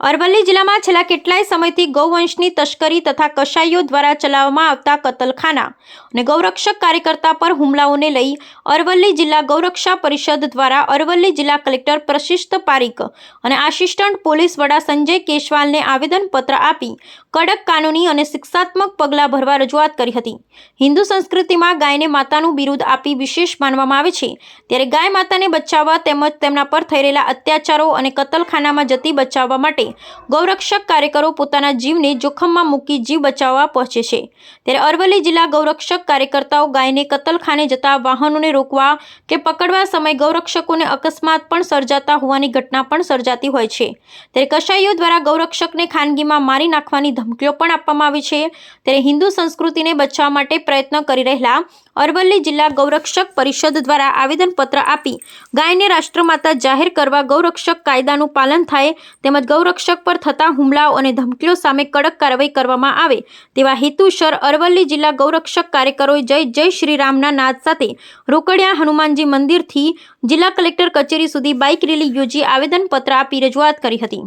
અરવલ્લી જિલ્લામાં છેલ્લા કેટલાય સમયથી ગૌવંશની તસ્કરી તથા કસાઈઓ દ્વારા ચલાવવામાં આવતા કતલખાના અને ગૌરક્ષક કાર્યકર્તા પર હુમલાઓને લઈ અરવલ્લી જિલ્લા ગૌરક્ષા પરિષદ દ્વારા અરવલ્લી જિલ્લા કલેક્ટર પ્રશિષ્ટ પારીક અને આસિસ્ટન્ટ પોલીસ વડા સંજય કેશવાલને આવેદનપત્ર આપી કડક કાનૂની અને શિક્ષાત્મક પગલાં ભરવા રજૂઆત કરી હતી. હિન્દુ સંસ્કૃતિમાં ગાયને માતાનું બિરુદ આપી વિશેષ માનવામાં આવે છે. ત્યારે ગાય માતાને બચાવવા તેમજ તેમના પર થઈ રહેલા અત્યાચારો અને કતલખાનામાં જતી બચાવવા માટે ગૌરક્ષક કાર્યકરો પોતાના જીવને જોખમમાં મૂકી જીવ બચાવવા પહોંચે છે. ત્યારે અરવલ્લી જિલ્લા ગૌરક્ષક કાર્યકર્તાઓ ગાયને કતલખાને જતા વાહનોને રોકવા કે પકડવા સમયે ગૌરક્ષકોને અકસ્માત પણ સર્જાતા હોવાની ઘટના પણ સર્જાતી હોય છે. ત્યારે કસાઈઓ દ્વારા ગૌરક્ષકને ખાનગીમાં મારી નાખવાની ધમકીઓ પણ આપવામાં આવી છે. ત્યારે હિન્દુ સંસ્કૃતિને બચાવવા માટે પ્રયત્ન કરી રહેલા અરવલ્લી જિલ્લા ગૌરક્ષક પરિષદ દ્વારા આવેદનપત્ર આપી ગાયને રાષ્ટ્રમાતા જાહેર કરવા ગૌરક્ષક કાયદાનું પાલન થાય તેમજ ગૌરક્ષક પર થતા હુમલાઓ અને ધમકીઓ સામે કડક કાર્યવાહી કરવામાં આવે તેવા હેતુસર અરવલ્લી જિલ્લા ગૌરક્ષક કાર્યકરોએ જય જય શ્રી રામના નાદ સાથે રોકડિયા હનુમાનજી મંદિરથી જિલ્લા કલેક્ટર કચેરી સુધી બાઇક રેલી યોજી આવેદનપત્ર આપી રજૂઆત કરી હતી.